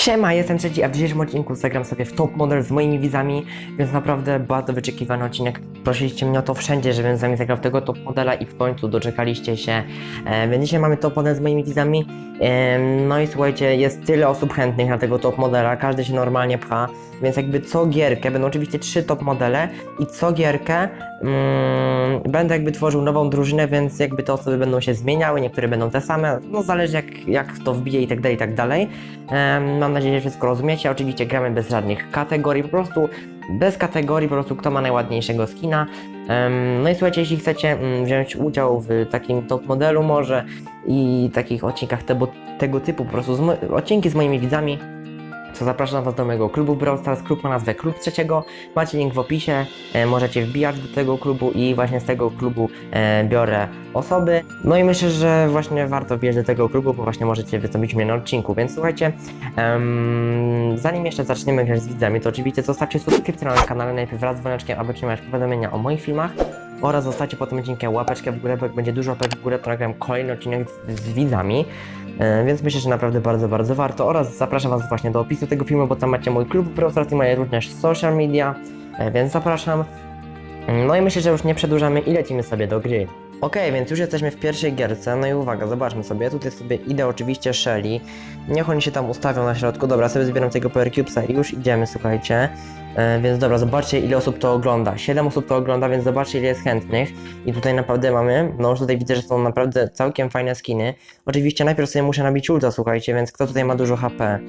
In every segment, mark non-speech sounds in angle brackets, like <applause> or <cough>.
Siema, jestem trzeci, a w dzisiejszym odcinku zagram sobie w Top Model z moimi widzami, więc naprawdę bardzo wyczekiwany odcinek. Prosiliście mnie o to wszędzie, żebym z wami zagrał w tego Top Modela i w końcu doczekaliście się. E, więc dzisiaj mamy Top Model z moimi widzami. E, no i słuchajcie, jest tyle osób chętnych na tego Top Modela, każdy się normalnie pcha, więc jakby co gierkę, będą oczywiście trzy Top Modele i co gierkę mm, będę jakby tworzył nową drużynę, więc jakby te osoby będą się zmieniały, niektóre będą te same, no zależy jak, jak to wbije i tak dalej, i tak dalej. Mam nadzieję, że wszystko rozumiecie. Oczywiście gramy bez żadnych kategorii, po prostu bez kategorii, po prostu kto ma najładniejszego skina. No i słuchajcie, jeśli chcecie mm, wziąć udział w takim top modelu może i takich odcinkach tego, tego typu, po prostu z odcinki z moimi widzami, to zapraszam Was do mojego klubu Brawl Stars. Klub ma nazwę Klub Trzeciego. Macie link w opisie. E, możecie wbijać do tego klubu i właśnie z tego klubu e, biorę osoby. No i myślę, że właśnie warto wbijać do tego klubu, bo właśnie możecie wystąpić mnie na odcinku. Więc słuchajcie, em, zanim jeszcze zaczniemy grać z widzami, to oczywiście zostawcie subskrypcję na kanale najpierw wraz z dzwoneczkiem, aby otrzymać powiadomienia o moich filmach. Oraz zostawcie po tym odcinkiem łapeczkę w górę, bo jak będzie dużo łapek w górę, to nagram kolejny odcinek z, z widzami. E, Więc myślę, że naprawdę bardzo, bardzo warto. Oraz zapraszam Was właśnie do opisu tego filmu, bo tam macie mój klub Stars i moje również social media, e, więc zapraszam. No i myślę, że już nie przedłużamy i lecimy sobie do gry. Okej, więc już jesteśmy w pierwszej gierce, no i uwaga, zobaczmy sobie, tutaj sobie idę oczywiście Shelly, niech oni się tam ustawią na środku, dobra, sobie zbieram tego Power Cubesa i już idziemy, słuchajcie, e, więc dobra, zobaczcie ile osób to ogląda, 7 osób to ogląda, więc zobaczcie ile jest chętnych. I tutaj naprawdę mamy, no już tutaj widzę, że są naprawdę całkiem fajne skiny, oczywiście najpierw sobie muszę nabić ulta, słuchajcie, więc kto tutaj ma dużo HP,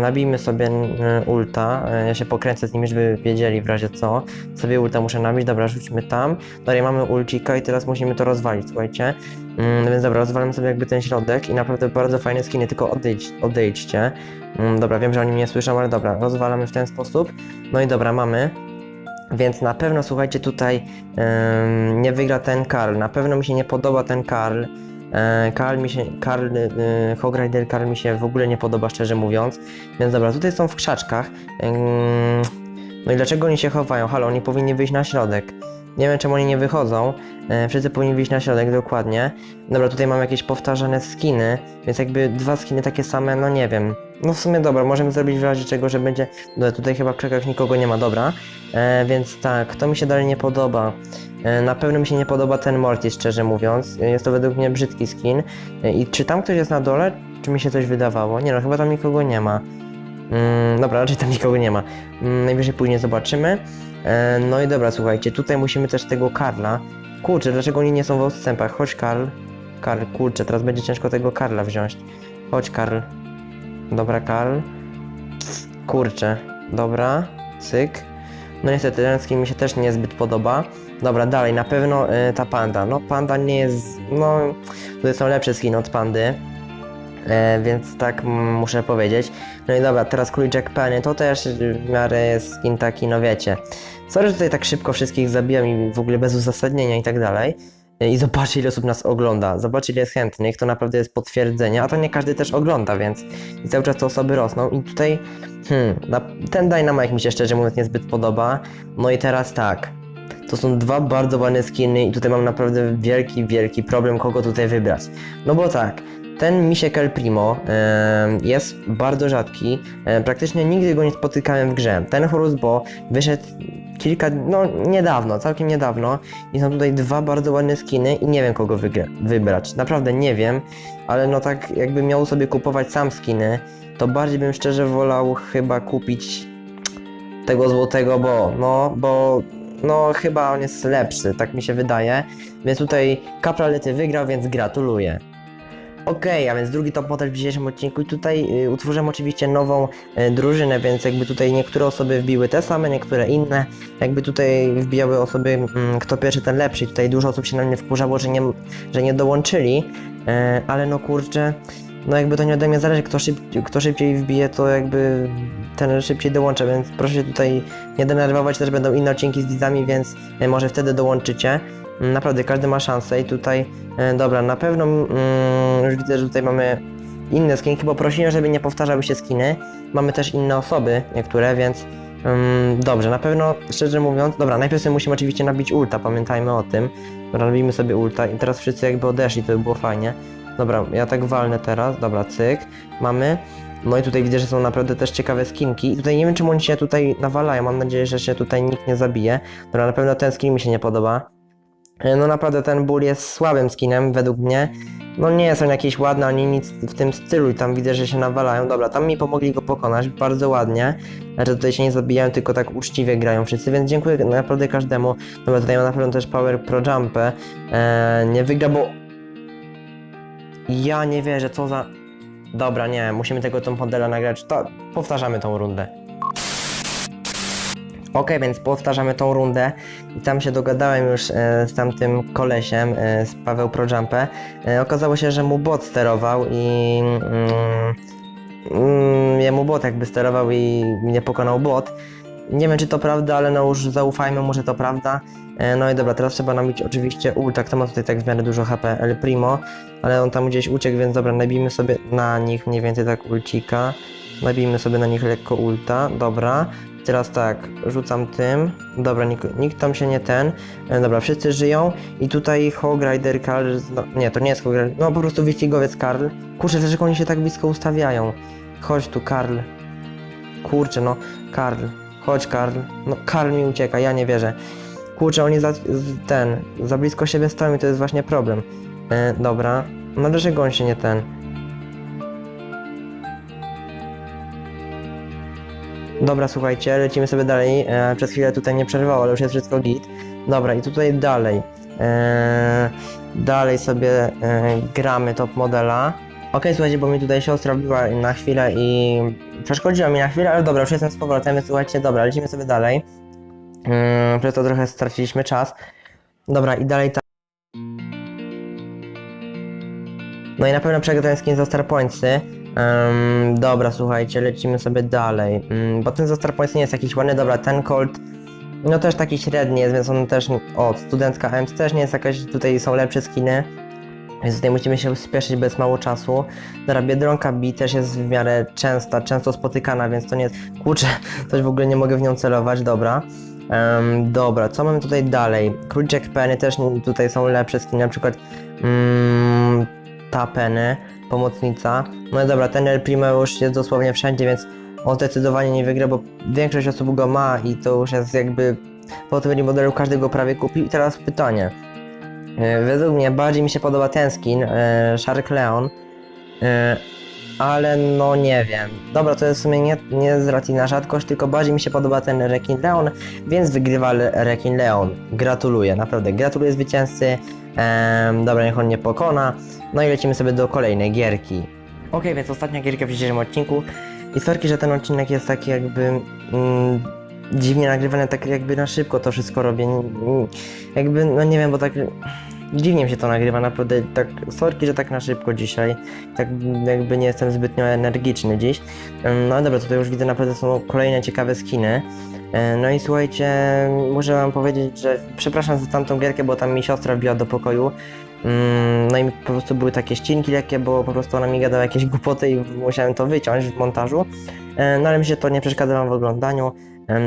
nabijmy sobie e, ulta, e, ja się pokręcę z nimi, żeby wiedzieli w razie co, sobie ulta muszę nabić, dobra, rzućmy tam, Dalej mamy ulcika i teraz musimy to rozwalić, słuchajcie. Mm, więc dobra, rozwalam sobie jakby ten środek i naprawdę bardzo fajne skiny, tylko odejdź, odejdźcie. Mm, dobra, wiem, że oni mnie słyszą, ale dobra, rozwalamy w ten sposób. No i dobra, mamy. Więc na pewno, słuchajcie, tutaj em, nie wygra ten Karl. Na pewno mi się nie podoba ten Karl. E, Karl mi się, Karl, y, Hogrider Karl mi się w ogóle nie podoba, szczerze mówiąc. Więc dobra, tutaj są w krzaczkach. No i dlaczego oni się chowają? Halo, oni powinni wyjść na środek. Nie wiem czemu oni nie wychodzą. E, wszyscy powinni wyjść na środek, dokładnie. Dobra, tutaj mam jakieś powtarzane skiny, więc jakby dwa skiny takie same, no nie wiem. No w sumie dobra, możemy zrobić w razie czego, że będzie... No, tutaj chyba w krzakach nikogo nie ma, dobra. E, więc tak, to mi się dalej nie podoba. E, na pewno mi się nie podoba ten Mortis, szczerze mówiąc. E, Jest to według mnie brzydki skin. E, I czy tam ktoś jest na dole, czy mi się coś wydawało? Nie no, chyba tam nikogo nie ma. Mm, dobra, raczej tam nikogo nie ma. Mm, najwyżej później zobaczymy. E, no i dobra, słuchajcie, tutaj musimy też tego Karla. Kurczę, dlaczego oni nie są w odstępach? Chodź Karl. Karl, kurczę, teraz będzie ciężko tego Karla wziąć. Chodź Karl. Dobra, Karl. Kurczę, dobra, cyk. No niestety, ten skin mi się też niezbyt podoba. Dobra, dalej, na pewno y, ta panda. No, panda nie jest, no, tutaj są lepsze skiny od pandy. E, więc tak muszę powiedzieć. No i dobra, teraz króliczek Penny to też w miarę jest skin taki, no wiecie. Sorry, że tutaj tak szybko wszystkich zabijam i w ogóle bez uzasadnienia i tak dalej. I zobaczcie ile osób nas ogląda, zobaczcie ile jest chętnych, to naprawdę jest potwierdzenie, a to nie każdy też ogląda, więc i cały czas te osoby rosną i tutaj, hmm, ten Dynamite mi się szczerze mówiąc niezbyt podoba. No i teraz tak, to są dwa bardzo ładne skiny i tutaj mam naprawdę wielki, wielki problem kogo tutaj wybrać. No bo tak, ten Misiek El Primo em, jest bardzo rzadki, em, praktycznie nigdy go nie spotykałem w grze. Ten Horus Bo wyszedł kilka, no niedawno, całkiem niedawno i są tutaj dwa bardzo ładne skiny i nie wiem kogo wybrać. Naprawdę nie wiem, ale no tak jakbym miał sobie kupować sam skiny, to bardziej bym szczerze wolał chyba kupić tego złotego Bo, no bo no chyba on jest lepszy, tak mi się wydaje. Więc tutaj Capralety wygrał, więc gratuluję. Okej, a więc drugi top model w dzisiejszym odcinku. I tutaj y, utworzyłem oczywiście nową y, drużynę, więc jakby tutaj niektóre osoby wbiły te same, niektóre inne, jakby tutaj wbijały osoby, mm, kto pierwszy ten lepszy. Tutaj dużo osób się na mnie wkurzało, że nie, że nie dołączyli, e, ale no kurczę, no jakby to nie ode mnie zależy, kto, szyb, kto szybciej wbije, to jakby ten szybciej dołącza, więc proszę się tutaj nie denerwować, też będą inne odcinki z widzami, więc e, może wtedy dołączycie. Naprawdę, każdy ma szansę i tutaj, e, dobra, na pewno mm, już widzę, że tutaj mamy inne skiny, chyba prosiłem, żeby nie powtarzały się skiny. Mamy też inne osoby, niektóre, więc mm, dobrze, na pewno, szczerze mówiąc, dobra, najpierw sobie musimy oczywiście nabić ulta, pamiętajmy o tym. Dobra, nabijmy sobie ulta i teraz wszyscy jakby odeszli, to by było fajnie. Dobra, ja tak walnę teraz, dobra, cyk, mamy. No i tutaj widzę, że są naprawdę też ciekawe skinki. I tutaj nie wiem, czemu oni się tutaj nawalają. Mam nadzieję, że się tutaj nikt nie zabije. Dobra, na pewno ten skin mi się nie podoba. E, No naprawdę ten ból jest słabym skinem według mnie. No nie są jakieś ładne ani nic w tym stylu i tam widzę, że się nawalają. Dobra, tam mi pomogli go pokonać bardzo ładnie. Znaczy tutaj się nie zabijają, tylko tak uczciwie grają wszyscy, więc dziękuję naprawdę każdemu. Dobra, tutaj mam na pewno też Power Pro Jumpę. Eee, nie wygra, bo... Ja nie wierzę, co za... Dobra, nie, musimy tego tą modela nagrać. To powtarzamy tą rundę. Ok, więc powtarzamy tą rundę i tam się dogadałem już e, z tamtym kolesiem, e, z Paweł Pro Jumpę. E, okazało się, że mu bot sterował i mm, mm, jemu bot jakby sterował i mnie pokonał bot. Nie wiem czy to prawda, ale no już zaufajmy mu, że to prawda. No i dobra, teraz trzeba nabić oczywiście ulta, kto ma tutaj tak w miarę dużo HP, El Primo, ale on tam gdzieś uciekł, więc dobra, nabijmy sobie na nich mniej więcej tak ulcika. Nabijmy sobie na nich lekko ulta, dobra. Teraz tak, rzucam tym. Dobra, nikt, nikt tam się nie ten. E, dobra, wszyscy żyją. I tutaj Hog Rider Karl. No, nie, to nie jest Hog Rider. No po prostu wyścigowiec Karl. Kurczę, dlaczego oni się tak blisko ustawiają? Chodź tu, Karl. Kurczę, no, Karl. Chodź, Karl. No, Karl mi ucieka, ja nie wierzę. Kurczę, oni za, ten, za blisko siebie stoją i to jest właśnie problem. E, dobra. No dlaczego on się nie ten? Dobra, słuchajcie, lecimy sobie dalej. E, przez chwilę tutaj nie przerwało, ale już jest wszystko git. Dobra, i tutaj dalej. E, dalej sobie e, gramy top modela. Okej, słuchajcie, bo mi tutaj siostra biła na chwilę i przeszkodziła mi na chwilę, ale dobra, już jestem z powrotem, więc słuchajcie, dobra, lecimy sobie dalej. Yy, przez to trochę straciliśmy czas. Dobra, i dalej ta... No i na pewno przegra ten skin za Star Ym, dobra, słuchajcie, lecimy sobie dalej. Ym, bo ten za Star Pointsy nie jest jakiś ładny. Dobra, ten Colt no też taki średni jest, więc on też... O, studentka EMS też nie jest jakaś... Tutaj są lepsze skiny. Więc tutaj musimy się spieszyć bez mało czasu. Dobra, Biedronka B też jest w miarę częsta, często spotykana, więc to nie jest... Kurczę, <laughs> coś w ogóle nie mogę w nią celować, dobra. Em, dobra, co mamy tutaj dalej? Króliczek Penny też tutaj są lepsze skiny, na przykład mm, ta Penny, pomocnica. No i dobra, ten El Primo już jest dosłownie wszędzie, więc on zdecydowanie nie wygra, bo większość osób go ma i to już jest jakby po odpowiednim modelu każdy go prawie kupił. I teraz pytanie. E, Według mnie bardziej mi się podoba ten skin, e, Shark Leon, e, ale no nie wiem. Dobra, to jest w sumie nie, nie z racji na rzadkość, tylko bardziej mi się podoba ten Rekin Leon, więc wygrywa Rekin Leon. Gratuluję, naprawdę gratuluję zwycięzcy. Em, dobra, niech on nie pokona. No i lecimy sobie do kolejnej gierki. Okej, więc ostatnia gierka w dzisiejszym odcinku. I sorki, że ten odcinek jest taki jakby mm, dziwnie nagrywany, tak jakby na szybko to wszystko robię. Jakby, no nie wiem, bo tak dziwnie mi się to nagrywa, naprawdę tak, sorki, że tak na szybko dzisiaj, tak jakby nie jestem zbytnio energiczny dziś. No dobra, tutaj już widzę naprawdę są kolejne ciekawe skiny. E, No i słuchajcie, muszę wam powiedzieć, że przepraszam za tamtą gierkę, bo tam mi siostra wbiła do pokoju. Mm, No i po prostu były takie ścinki lekkie, bo po prostu ona mi gadała jakieś głupoty i musiałem to wyciąć w montażu. E, No ale mi się to nie przeszkadza wam w oglądaniu.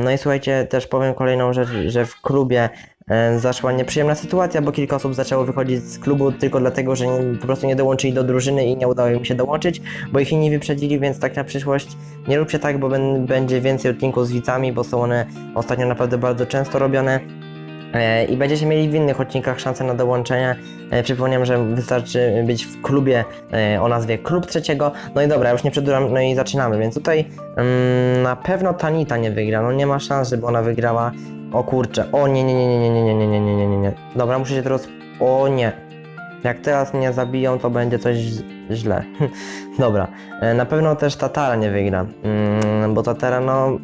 No i słuchajcie, też powiem kolejną rzecz, że w klubie zaszła nieprzyjemna sytuacja, bo kilka osób zaczęło wychodzić z klubu tylko dlatego, że nie, po prostu nie dołączyli do drużyny i nie udało im się dołączyć, bo ich inni wyprzedzili, więc tak na przyszłość nie róbcie tak, bo będzie więcej odcinków z widzami, bo są one ostatnio naprawdę bardzo często robione. E, I będziecie mieli w innych odcinkach szansę na dołączenie. E, Przypomniałem, że wystarczy być w klubie e, o nazwie Klub Trzeciego. No i dobra, już nie przedłużam, no i zaczynamy. Więc tutaj mm, na pewno Tanita nie wygra. No nie ma szans, żeby ona wygrała. O kurczę, o nie, nie, nie, nie, nie, nie, nie, nie, nie, nie, nie, nie. Dobra, muszę się teraz... O nie. Jak teraz mnie zabiją, to będzie coś źle. Dobra, e, na pewno też Tatara nie wygra, mm, bo Tatara no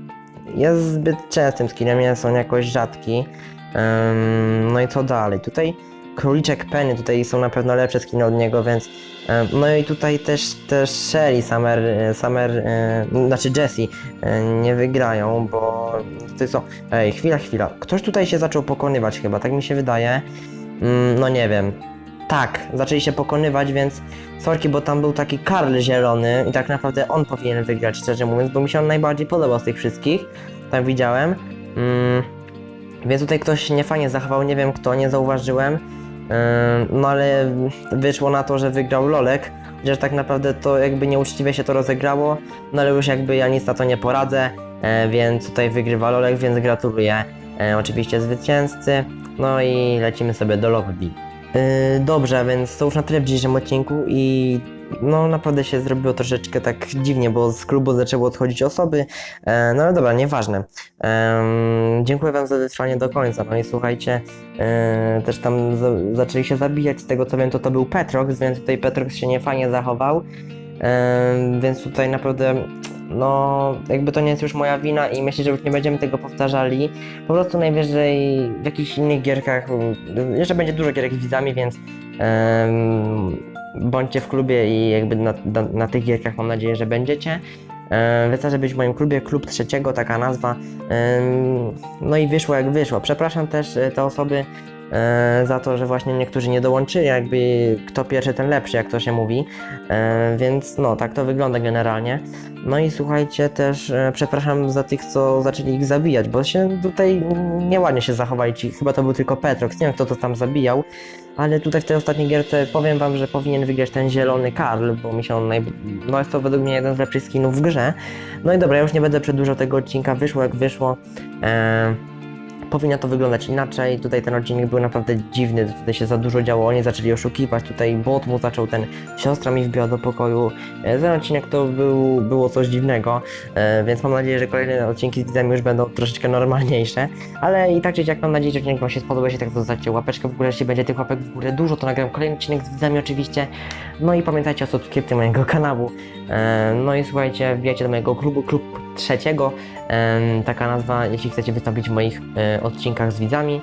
jest zbyt częstym skinem, nie są jakoś rzadki. Ym, no i co dalej? Tutaj Króliczek Penny, tutaj są na pewno lepsze skiny od niego, więc no i tutaj też, też Shelly, Summer, e, Summer, e, znaczy Jessie e, nie wygrają, bo tutaj są, ej, chwila, chwila, ktoś tutaj się zaczął pokonywać chyba, tak mi się wydaje, Mm, no nie wiem, tak, zaczęli się pokonywać, więc sorki, bo tam był taki Karl zielony i tak naprawdę on powinien wygrać, szczerze mówiąc, bo mi się on najbardziej podobał z tych wszystkich, tak widziałem. Mm, więc tutaj ktoś się niefajnie zachował, nie wiem kto, nie zauważyłem. Ym, No ale wyszło na to, że wygrał Lolek. że tak naprawdę to jakby nieuczciwie się to rozegrało, no ale już jakby ja nic na to nie poradzę, e, więc tutaj wygrywa Lolek, więc gratuluję e, oczywiście zwycięzcy, no i lecimy sobie do lobby. Yy, dobrze, więc to już na tyle w dzisiejszym odcinku i no naprawdę się zrobiło troszeczkę tak dziwnie, bo z klubu zaczęły odchodzić osoby, e, no ale dobra, nieważne. Em, dziękuję wam za wytrwanie do końca, no i słuchajcie, e, też tam za, zaczęli się zabijać, z tego co wiem to to był Petrox, więc tutaj Petrox się nie fajnie zachował, Em, więc tutaj naprawdę no jakby to nie jest już moja wina i myślę, że już nie będziemy tego powtarzali. Po prostu najwyżej w jakichś innych gierkach, jeszcze będzie dużo gierek z widzami, więc em, bądźcie w klubie i jakby na, na, na tych gierkach mam nadzieję, że będziecie. E, Wystarczy być w moim klubie, klub trzeciego, taka nazwa. No i wyszło jak wyszło. Przepraszam też e, te osoby za to, że właśnie niektórzy nie dołączyli, jakby kto pierwszy, ten lepszy, jak to się mówi. E, Więc no, tak to wygląda generalnie. No i słuchajcie, też e, przepraszam za tych, co zaczęli ich zabijać, bo się tutaj nieładnie się zachowali. Ci, chyba to był tylko Petrox, nie wiem kto to tam zabijał, ale tutaj w tej ostatniej gierce powiem wam, że powinien wygrać ten zielony Karl, bo mi się on naj... no jest to według mnie jeden z lepszych skinów w grze. No i dobra, ja już nie będę przedłużał tego odcinka, wyszło jak wyszło. E, powinno to wyglądać inaczej. Tutaj ten odcinek był naprawdę dziwny, tutaj się za dużo działo, oni zaczęli oszukiwać, tutaj bot mu zaczął ten, siostra mi wbiła do pokoju. E, Ten odcinek to był, było coś dziwnego, e, więc mam nadzieję, że kolejne odcinki z widzami już będą troszeczkę normalniejsze, ale i tak czy jak mam nadzieję, że odcinek wam się spodoba, jeśli tak to zostawcie łapeczkę w górę, jeśli będzie tych łapek w górę dużo, to nagram kolejny odcinek z widzami oczywiście. No i pamiętajcie o subskrypcji mojego kanału. E, No i słuchajcie, wbijajcie do mojego klubu, klub trzeciego, Em, taka nazwa, jeśli chcecie wystąpić w moich e, odcinkach z widzami.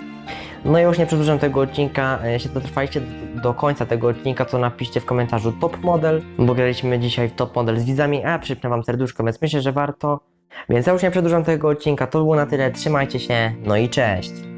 No i już nie przedłużam tego odcinka, e, jeśli dotrwaliście do, końca tego odcinka, to napiszcie w komentarzu top model, bo graliśmy dzisiaj w top model z widzami, a przypnę wam serduszko, więc myślę, że warto. Więc ja już nie przedłużam tego odcinka, to było na tyle, trzymajcie się, no i cześć!